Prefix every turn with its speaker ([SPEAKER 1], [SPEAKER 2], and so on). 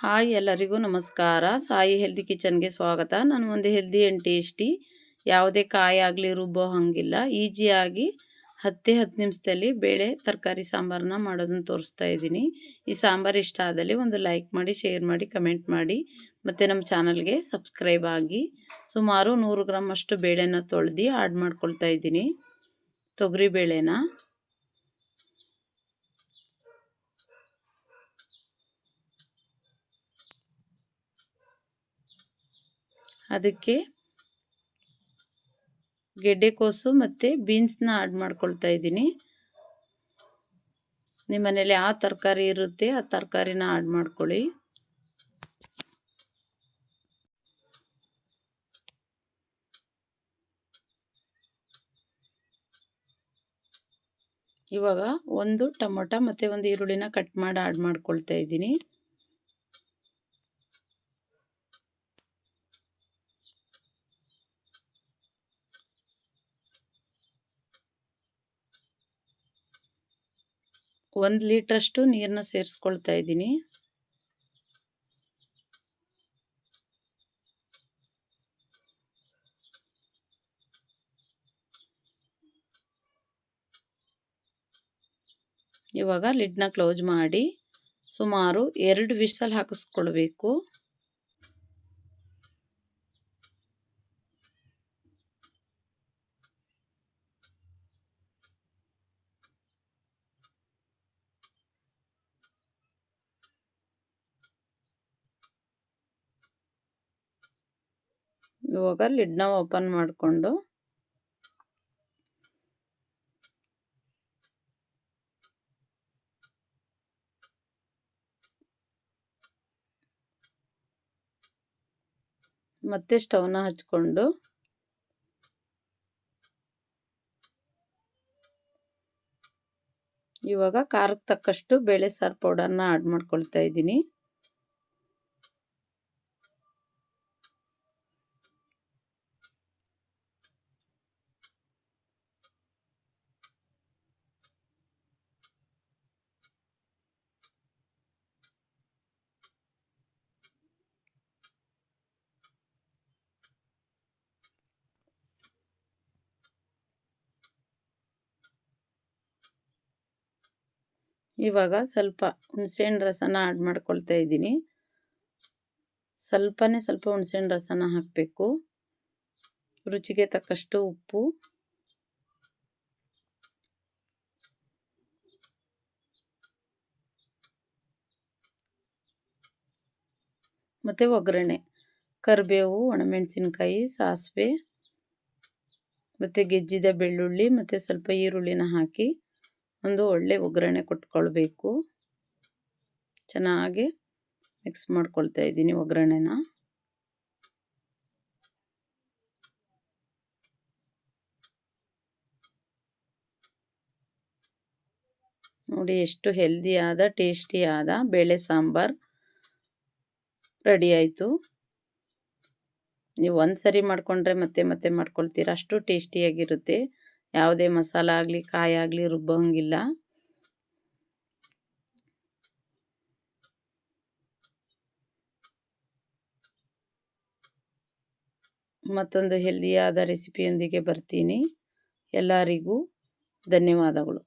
[SPEAKER 1] Hi ಎಲ್ಲರಿಗೂ ನಮಸ್ಕಾರ. Sai healthy ಕಿಚನ್ಗೆ ಸ್ವಾಗತ. ನಾನು ಒಂದು ಹೆಲ್ದಿ ಆ್ಯಂಡ್ ಟೇಸ್ಟಿ ಯಾವುದೇ ಕಾಯಿ ಆಗಲಿ ರುಬ್ಬೋ ಹಾಗಿಲ್ಲ. ಈಸಿಯಾಗಿ ಹತ್ತೇ ಹತ್ತು ನಿಮಿಷದಲ್ಲಿ ಬೇಳೆ, ತರಕಾರಿ, ಸಾಂಬಾರನ್ನ ಮಾಡೋದನ್ನು ತೋರಿಸ್ತಾ ಇದ್ದೀನಿ. ಈ ಸಾಂಬಾರು ಇಷ್ಟ ಆದಲ್ಲಿ ಒಂದು ಲೈಕ್ ಮಾಡಿ ಶೇರ್ ಮಾಡಿ ಕಮೆಂಟ್ ಮಾಡಿ. ಮತ್ತು ನಮ್ಮ ಚಾನಲ್ಗೆ ಸಬ್ಸ್ಕ್ರೈಬ್ ಆಗಿ. ಸುಮಾರು ನೂರು ಗ್ರಾಮ್ ಅಷ್ಟು ಬೇಳೆನ ತೊಳೆದು ಆಡ್ ಮಾಡ್ಕೊಳ್ತಾ ಇದ್ದೀನಿ. ತೊಗರಿ ಬೇಳೆನ. ಅದಕ್ಕೆ ಗೆಡ್ಡೆಕೋಸು ಮತ್ತು ಬೀನ್ಸ್ನ ಆ್ಯಡ್ ಮಾಡ್ಕೊಳ್ತಾ ಇದ್ದೀನಿ. ನಿಮ್ಮ ಮನೇಲಿ ಯಾವ ತರಕಾರಿ ಇರುತ್ತೆ, ಆ ತರಕಾರಿನ ಆ್ಯಡ್ ಮಾಡ್ಕೊಳ್ಳಿ. ಇವಾಗ ಒಂದು ಟೊಮೊಟೊ ಮತ್ತು ಒಂದು ಈರುಳ್ಳಿನ ಕಟ್ ಮಾಡಿ ಆ್ಯಡ್ ಮಾಡ್ಕೊಳ್ತಾ ಇದ್ದೀನಿ. ಒಂದು ಲೀಟ್ರಷ್ಟು ನೀರನ್ನ ಸೇರಿಸ್ಕೊಳ್ತಾ ಇದ್ದೀನಿ. ಇವಾಗ ಲಿಡ್ನ ಕ್ಲೋಸ್ ಮಾಡಿ ಸುಮಾರು ಎರಡು ವಿಷಲ್ ಹಾಕಿಸ್ಕೊಳ್ಬೇಕು. ಇವಾಗ ಲಿಡ್ನ ಓಪನ್ ಮಾಡಿಕೊಂಡು. ಮತ್ತೆ ಸ್ಟವ್ನ ಹಚ್ಕೊಂಡು. ಇವಾಗ ಖಾರಕ್ಕೆ ತಕ್ಕಷ್ಟು ಬೇಳೆ ಸಾರು ಪೌಡರ್ನ ಆ್ಯಡ್ ಮಾಡ್ಕೊಳ್ತಾ ಇದ್ದೀನಿ. ಇವಾಗ ಸ್ವಲ್ಪ ಹುಣಸೆಹಣ್ಣು ರಸನ ಆ್ಯಡ್ ಮಾಡ್ಕೊಳ್ತಾ ಇದ್ದೀನಿ. ಸ್ವಲ್ಪನೇ ಸ್ವಲ್ಪ ಹುಣಸೆಹಣ್ಣು ರಸನ ಹಾಕಬೇಕು. ರುಚಿಗೆ ತಕ್ಕಷ್ಟು ಉಪ್ಪು. ಮತ್ತು ಒಗ್ಗರಣೆ. ಕರಿಬೇವು, ಒಣಮೆಣಸಿನ್ಕಾಯಿ, ಸಾಸಿವೆ, ಮತ್ತು ಗೆಜ್ಜಿದ ಬೆಳ್ಳುಳ್ಳಿ, ಮತ್ತು ಸ್ವಲ್ಪ ಈರುಳ್ಳಿನ ಹಾಕಿ. ಒಂದು ಒಳ್ಳೆ ಒಗ್ಗರಣೆ ಕೊಟ್ಕೊಳ್ಬೇಕು. ಚೆನ್ನಾಗಿ ಮಿಕ್ಸ್ ಮಾಡ್ಕೊಳ್ತಾ ಇದ್ದೀನಿ ಒಗ್ಗರಣೆನ. ನೋಡಿ ಎಷ್ಟು ಹೆಲ್ದಿಯಾದ ಟೇಸ್ಟಿಯಾದ ಬೇಳೆ ಸಾಂಬಾರ್ ರೆಡಿ ಆಯಿತು ನೀವು ಒಂದು ಸರಿ ಮಾಡಿಕೊಂಡ್ರೆ ಮತ್ತೆ ಮತ್ತೆ ಮಾಡ್ಕೊಳ್ತೀರ? ಅಷ್ಟು ಟೇಸ್ಟಿಯಾಗಿರುತ್ತೆ ಯಾವುದೇ ಮಸಾಲ ಆಗಲಿ ಕಾಯಿ ಆಗಲಿ ರುಬ್ಬೋಂಗಿಲ್ಲ. ಮತ್ತೊಂದು ಹೆಲ್ದಿಯಾದ ರೆಸಿಪಿಯೊಂದಿಗೆ ಬರ್ತೀನಿ. ಎಲ್ಲರಿಗೂ ಧನ್ಯವಾದಗಳು.